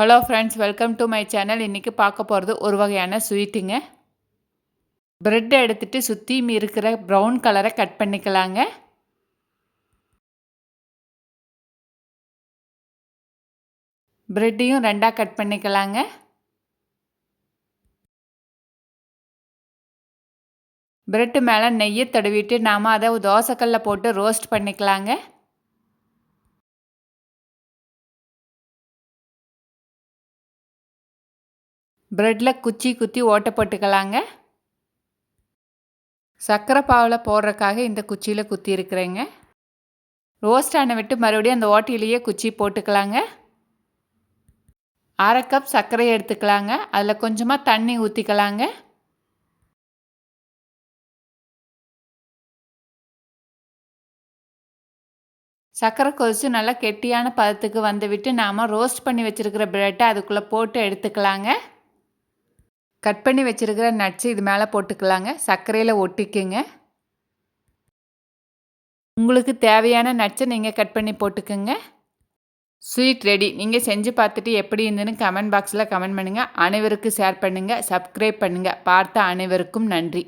Hello friends welcome to my channel இன்றைக்கி பார்க்க போகிறது ஒரு வகையான ஸ்வீட்டுங்க ப்ரெட் எடுத்துகிட்டு சுற்றியும் இருக்கிற ப்ரௌன் கலரை கட் பண்ணிக்கலாங்க. ப்ரெட்டையும் ரெண்டாக கட் பண்ணிக்கலாங்க. ப்ரெட்டு மேலே நெய்யை தடவிட்டு நாம் அதை தோசைக்கல்ல போட்டு ரோஸ்ட் பண்ணிக்கலாங்க. ப்ரெட்டில் குச்சி குத்தி ஓட்டை போட்டுக்கலாங்க. சர்க்கரை பாவில் போடுறக்காக இந்த குச்சியில் குத்தி இருக்கிறேங்க. ரோஸ்ட் ஆன விட்டு மறுபடியும் அந்த ஓட்டையிலேயே குச்சி போட்டுக்கலாங்க. அரை கப் சர்க்கரை எடுத்துக்கலாங்க. அதில் கொஞ்சமாக தண்ணி ஊற்றிக்கலாங்க சர்க்கரை கொதிச்சு நல்லா கெட்டியான பதத்துக்கு வந்துவிட்டு நாம் ரோஸ்ட் பண்ணி வச்சுருக்கிற ப்ரெட்டை அதுக்குள்ளே போட்டு எடுத்துக்கலாங்க. கட் பண்ணி வச்சுருக்கிற நட்ஸு இது மேலே போட்டுக்கலாங்க. சர்க்கரையில் ஒட்டிக்குங்க. உங்களுக்கு தேவையான நட்ஸை நீங்கள் கட் பண்ணி போட்டுக்குங்க. ஸ்வீட் ரெடி நீங்கள் செஞ்சு பார்த்துட்டு எப்படி இருந்துன்னு கமெண்ட் பாக்ஸில் கமெண்ட் பண்ணுங்கள் அனைவருக்கும் ஷேர் பண்ணுங்கள் சப்ஸ்கிரைப் பண்ணுங்கள் பார்த்த அனைவருக்கும் நன்றி.